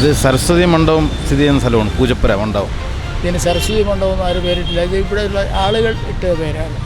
ഇത് സരസ്വതി മണ്ഡപം സ്ഥിതി ചെയ്യുന്ന സ്ഥലമാണ് പൂജപ്പുര മണ്ഡപം. ഇതിന് സരസ്വതി മണ്ഡപം ആരും പേരിട്ടില്ല. ഇത് ഇവിടെയുള്ള ആളുകൾ ഇട്ട പേരാണ്.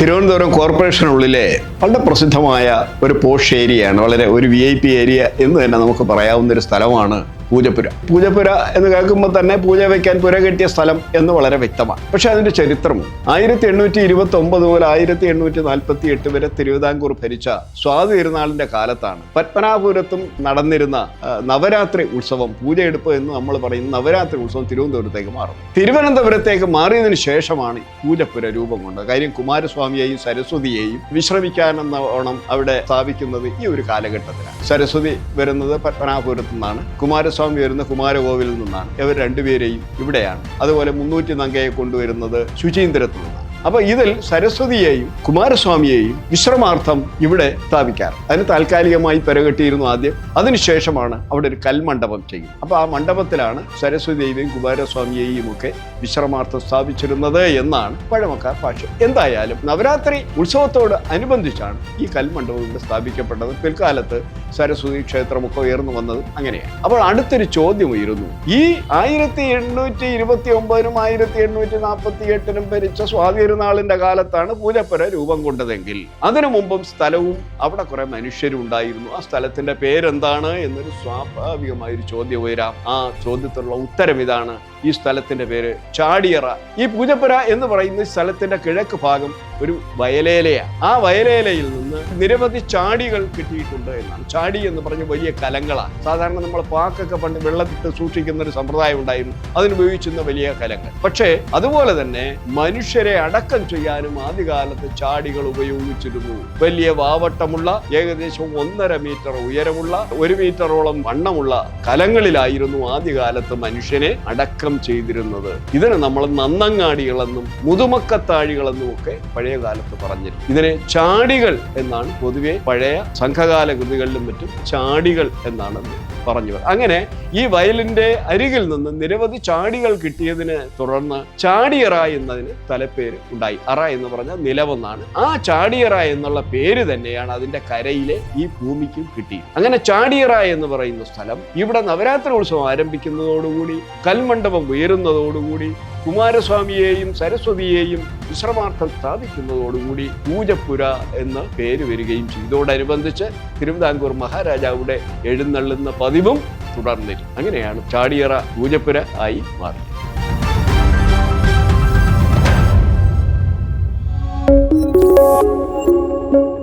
തിരുവനന്തപുരം കോർപ്പറേഷനുള്ളിലെ വളരെ പ്രസിദ്ധമായ ഒരു പോഷ് ഏരിയയാണ് വളരെ ഒരു വി ഐ പി ഏരിയ എന്ന് തന്നെ നമുക്ക് പറയാവുന്ന ഒരു സ്ഥലമാണ് പൂജപ്പുര. പൂജപ്പുര എന്ന് കേൾക്കുമ്പോൾ തന്നെ പൂജ വയ്ക്കാൻ പുര കെട്ടിയ സ്ഥലം എന്ന് വളരെ വ്യക്തമാണ്. പക്ഷെ അതിന്റെ ചരിത്രം ആയിരത്തി എണ്ണൂറ്റി ഇരുപത്തി ഒമ്പത് മുതൽ ആയിരത്തി എണ്ണൂറ്റി നാൽപ്പത്തി എട്ട് വരെ തിരുവിതാംകൂർ ഭരിച്ച സ്വാതി തിരുനാളിന്റെ കാലത്താണ്. പത്മനാഭപുരത്തും നടന്നിരുന്ന നവരാത്രി ഉത്സവം പൂജയെടുപ്പ് എന്ന് നമ്മൾ പറയുന്ന നവരാത്രി ഉത്സവം തിരുവനന്തപുരത്തേക്ക് മാറും. തിരുവനന്തപുരത്തേക്ക് മാറിയതിനു ശേഷമാണ് പൂജപ്പുര രൂപം കൊണ്ടത്. കാര്യം കുമാരസ്വാമിയെയും സരസ്വതിയെയും വിശ്രമിക്കാനെന്ന ഓണം അവിടെ സ്ഥാപിക്കുന്നത് ഈ ഒരു കാലഘട്ടത്തിലാണ്. സരസ്വതി വരുന്നത് പത്മനാഭപുരത്തു നിന്നാണ് കുമാരസ്വാമി വരുന്ന കുമാരകോവിലിൽ നിന്നാണ്. ഇവർ രണ്ടുപേരെയും ഇവിടെയാണ്. അതുപോലെ മുന്നൂറ്റി നങ്കയെ കൊണ്ടുവരുന്നത് ശുചീന്ദ്രത്തു നിന്നാണ് അപ്പൊ ഇതിൽ സരസ്വതിയെയും കുമാരസ്വാമിയെയും വിശ്രമാർത്ഥം ഇവിടെ സ്ഥാപിക്കാറ്. അതിന് താൽക്കാലികമായി പെരകെട്ടിയിരുന്നു ആദ്യം. അതിനുശേഷമാണ് അവിടെ ഒരു കൽമണ്ഡപം ചെയ്യുന്നത്. അപ്പൊ ആ മണ്ഡപത്തിലാണ് സരസ്വതിയെയും കുമാരസ്വാമിയെയും ഒക്കെ വിശ്രമാർത്ഥം സ്ഥാപിച്ചിരുന്നത് എന്നാണ് പഴമക്കാർ ഭാഷ എന്തായാലും നവരാത്രി ഉത്സവത്തോട് അനുബന്ധിച്ചാണ് ഈ കൽമണ്ഡപം ഇവിടെ സ്ഥാപിക്കപ്പെട്ടത്. പിൽക്കാലത്ത് സരസ്വതി ക്ഷേത്രമൊക്കെ ഉയർന്നു വന്നത് അങ്ങനെയാണ്. അപ്പോൾ അടുത്തൊരു ചോദ്യം ഉയരുന്നു. ഈ ആയിരത്തി എണ്ണൂറ്റി ഇരുപത്തി ഒമ്പതിനും ആയിരത്തി എണ്ണൂറ്റി നാൽപ്പത്തി എട്ടിനും ഭരിച്ച സ്വാതി തിരുനാളിന്റെ കാലത്താണ് പൂജപ്പുര രൂപം കൊണ്ടതെങ്കിൽ. അതിനു മുമ്പും സ്ഥലവും അവിടെ കുറെ മനുഷ്യരും ഉണ്ടായിരുന്നു ആ സ്ഥലത്തിന്റെ പേരെന്താണ് എന്നൊരു സ്വാഭാവികമായ ഒരു ചോദ്യം ഉയരാം. ആ ചോദ്യത്തിനുള്ള ഉത്തരം ഇതാണ്. ഈ സ്ഥലത്തിന്റെ പേര് ചാടിയറ. ഈ പൂജപ്പുര എന്ന് പറയുന്ന സ്ഥലത്തിന്റെ കിഴക്ക് ഭാഗം ഒരു വയലേലയാണ് ആ വയലേലയിൽ നിന്ന് നിരവധി ചാടികൾ കിട്ടിയിട്ടുണ്ട് എന്നാണ്. ചാടി എന്ന് പറഞ്ഞ വലിയ കലങ്ങളാണ് സാധാരണ നമ്മൾ പാക്കൊക്കെ പണ്ട് വെള്ളത്തിട്ട് സൂക്ഷിക്കുന്ന ഒരു സമ്പ്രദായം ഉണ്ടായിരുന്നു. അതിനുപയോഗിച്ചിരുന്ന വലിയ കലങ്ങൾ. പക്ഷേ അതുപോലെ തന്നെ മനുഷ്യരെ അടക്കം ചെയ്യാനും ആദ്യകാലത്ത് ചാടികൾ ഉപയോഗിച്ചിരുന്നു. വലിയ വാവട്ടമുള്ള ഏകദേശം ഒന്നര മീറ്റർ ഉയരമുള്ള ഒരു മീറ്ററോളം വണ്ണമുള്ള കലങ്ങളിലായിരുന്നു ആദ്യകാലത്ത് മനുഷ്യനെ അടക്കം ചെയ്തിരുന്നത്. ഇതിനെ നമ്മൾ നന്നങ്ങാടികളെന്നും മുതുമക്കത്താഴികളെന്നും ഒക്കെ പഴയ കാലത്ത് പറഞ്ഞിരുന്നു. ഇതിനെ ചാടികൾ എന്നാണ് പൊതുവെ പഴയ സംഘകാല കൃതികളിലും മറ്റും ചാടികൾ എന്നാണ് പറഞ്ഞു അങ്ങനെ ഈ വയലിന്റെ അരികിൽ നിന്ന് നിരവധി ചാടികൾ കിട്ടിയതിനെ തുടർന്ന് ചാടിയറ എന്നതിന് തലപ്പേര് ഉണ്ടായി. അറ എന്ന് പറഞ്ഞാൽ നിലവെന്നാണ്. ആ ചാടിയറ എന്നുള്ള പേര് തന്നെയാണ് അതിന്റെ കരയിലെ ഈ ഭൂമിക്കും കിട്ടി അങ്ങനെ ചാടിയറ എന്ന് പറയുന്ന സ്ഥലം ഇവിടെ നവരാത്രി ഉത്സവം ആരംഭിക്കുന്നതോടുകൂടി കൽമണ്ഡപം ഉയരുന്നതോടുകൂടി കുമാരസ്വാമിയെയും സരസ്വതിയെയും വിശ്രമാർത്ഥം സ്ഥാപിക്കുന്നതോടുകൂടി പൂജപ്പുര എന്ന പേര് വരികയും ചെയ്തോടനുബന്ധിച്ച് തിരുവിതാംകൂർ മഹാരാജാവിടെ എഴുന്നള്ളുന്ന പതിവും തുടർന്നിരുന്നു അങ്ങനെയാണ് ചാടിയറ പൂജപ്പുര ആയി മാറിയത്. thank you